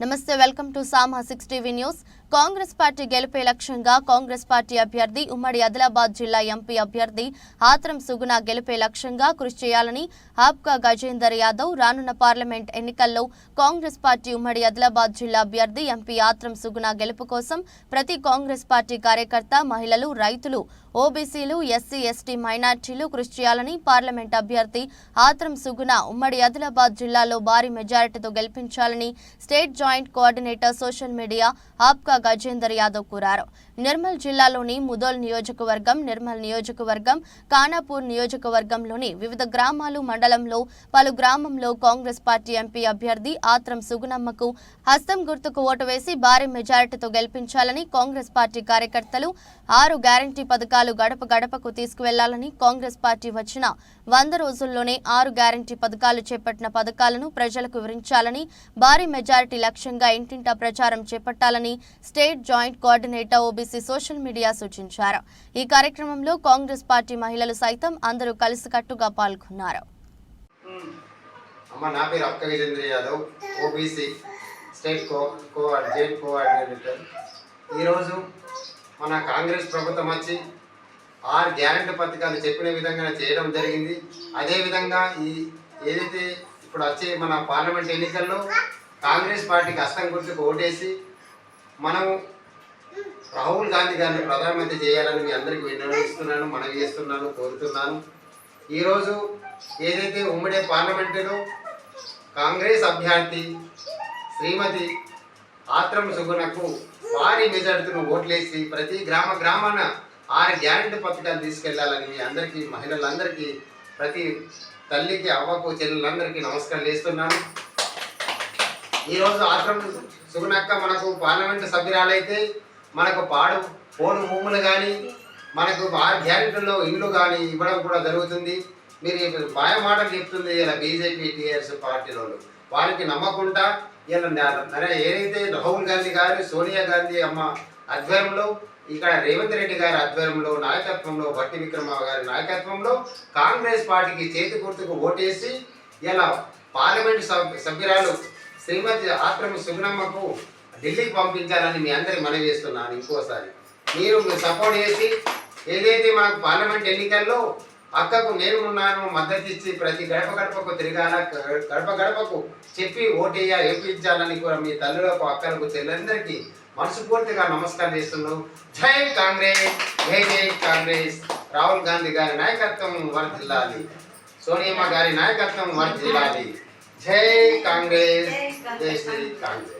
నమస్తే welcome to Sama six TV news. Congress party గెలుపే లక్ష్యంగా కాంగ్రెస్ పార్టీ అభ్యర్థి ఉమ్మడి ఆదిలాబాద్ జిల్లా ఎంపీ అభ్యర్థి ఆత్రం సుగుణ గెలుపే లక్ష్యంగా కృషి చేయాలని హాప్కా గజేందర్ యాదవ్ రానున్న పార్లమెంట్ ఎన్నికల్లో కాంగ్రెస్ పార్టీ ఉమ్మడి ఆదిలాబాద్ జిల్లా అభ్యర్థి ఎంపీ ఆత్రం సుగుణ గెలుపు కోసం ప్రతి కాంగ్రెస్ పార్టీ కార్యకర్త మహిళలు రైతులు ఓబీసీలు ఎస్సీ ఎస్టీ మైనార్టీలు కృషి చేయాలని పార్లమెంట్ అభ్యర్థి ఆత్రం సుగుణ ఉమ్మడి ఆదిలాబాద్ జిల్లాలో భారీ మెజారిటీతో గెలిపించాలని state joint coordinator social media ఆప్కా Gajender Yadav కోరారు. నిర్మల్ జిల్లాలోని ముదోల్ నియోజకవర్గం నిర్మల్ నియోజకవర్గం కానాపూర్ నియోజకవర్గంలోని వివిధ గ్రామాలు మండలంలో పలు గ్రామంలో కాంగ్రెస్ పార్టీ ఎంపీ అభ్యర్థి ఆత్రం సుగుణమ్మకు హస్తం గుర్తుకు ఓటు వేసి భారీ మెజారిటీతో గెలిపించాలని కాంగ్రెస్ పార్టీ కార్యకర్తలు ఆరు గ్యారంటీ పథకాలు గడప గడపకు తీసుకువెళ్ళాలని కాంగ్రెస్ పార్టీ వచ్చిన వంద రోజుల్లోనే ఆరు గ్యారంటీ పథకాలు చేపట్టిన పథకాలను ప్రజలకు వివరించాలని భారీ మెజారిటీ లక్ష్యంగా ఇంటింటా ప్రచారం చేపట్టాలని స్టేట్ జాయింట్ కోఆర్డినేటర్ చేసి సోషల్ మీడియా సూచించారు. ఈ కార్యక్రమంలో కాంగ్రెస్ పార్టీ మహిళలు సైతం అందరూ కలిసికట్టుగా పాల్గొన్నారు. అమ్మ నా పేరు అక్క Vijendra Yadav. OBC state co coordinate coordinator. ఈరోజు మన కాంగ్రెస్ ప్రభుత్వం వచ్చి ఆరు గ్యారెంటీ పథకాలు చెప్పిన విధంగా చేయడం జరిగింది. అదేవిధంగా ఈ ఏదైతే ఇప్పుడు వచ్చే మన పార్లమెంట్ ఎన్నికల్లో కాంగ్రెస్ పార్టీకి అస్తం గుర్తుకు ఓటేసి మనము రాహుల్ గాంధీ గారిని ప్రధానమంత్రి చేయాలని మీ అందరికీ విన్నవిస్తున్నాను మనవి చేస్తున్నాను కోరుతున్నాను. ఈరోజు ఏదైతే ఉమ్మడి పార్లమెంటులో కాంగ్రెస్ అభ్యర్థి శ్రీమతి ఆత్రం సుగుణకు భారీ మెజార్టీను ఓట్లేసి ప్రతి గ్రామ గ్రామాన ఆరు గ్యారెంటీ పథకాలు తీసుకెళ్ళాలని మీ అందరికీ మహిళలందరికీ ప్రతి తల్లికి అవ్వకు చెల్లెలందరికీ నమస్కారం చేస్తున్నాను. ఈరోజు ఆత్రం సుగుణక్క మనకు పార్లమెంటు సభ్యురాలైతే మనకు పాడు ఫోన్ భూములు కానీ మనకు ఆరు ఇల్లు కానీ ఇవ్వడం కూడా జరుగుతుంది. మీరు ఇప్పుడు మాయ మాటలు చెప్తుంది ఇలా బీజేపీ టీఆర్ఎస్ పార్టీలో వారికి నమ్మకుండా ఇలా ఏదైతే రాహుల్ గాంధీ గారు సోనియా గాంధీ అమ్మ ఆధ్వర్యంలో ఇక్కడ రేవంత్ రెడ్డి గారి ఆధ్వర్యంలో నాయకత్వంలో భట్టి విక్రమ గారి నాయకత్వంలో కాంగ్రెస్ పార్టీకి చేతి గుర్తుకు ఓటేసి ఇలా పార్లమెంట్ సభ్యురాలు శ్రీమతి ఆత్రమ సుగుణమ్మకు ఢిల్లీకి పంపించాలని మీ అందరికి మనవి చేస్తున్నాను ఇంకోసారి. మీరు సపోర్ట్ చేసి ఏదైతే మాకు పార్లమెంట్ ఎన్నికల్లో అక్కకు నేను ఉన్నాను మద్దతు ఇచ్చి ప్రతి గడప గడపకు తిరగాల గడప గడపకు చెప్పి ఓటేయ వేపించాలని కూడా మీ తల్లులకు అక్కలకు చెల్లెందరికీ మనస్ఫూర్తిగా నమస్కారం చేస్తున్నాను. జై కాంగ్రెస్ జై జై కాంగ్రెస్. రాహుల్ గాంధీ గారి నాయకత్వం వర్ధిల్లాలి. సోనియమ్మ గారి నాయకత్వం వర్ధిల్లాలి. జై కాంగ్రెస్ జై శ్రీ కాంగ్రెస్.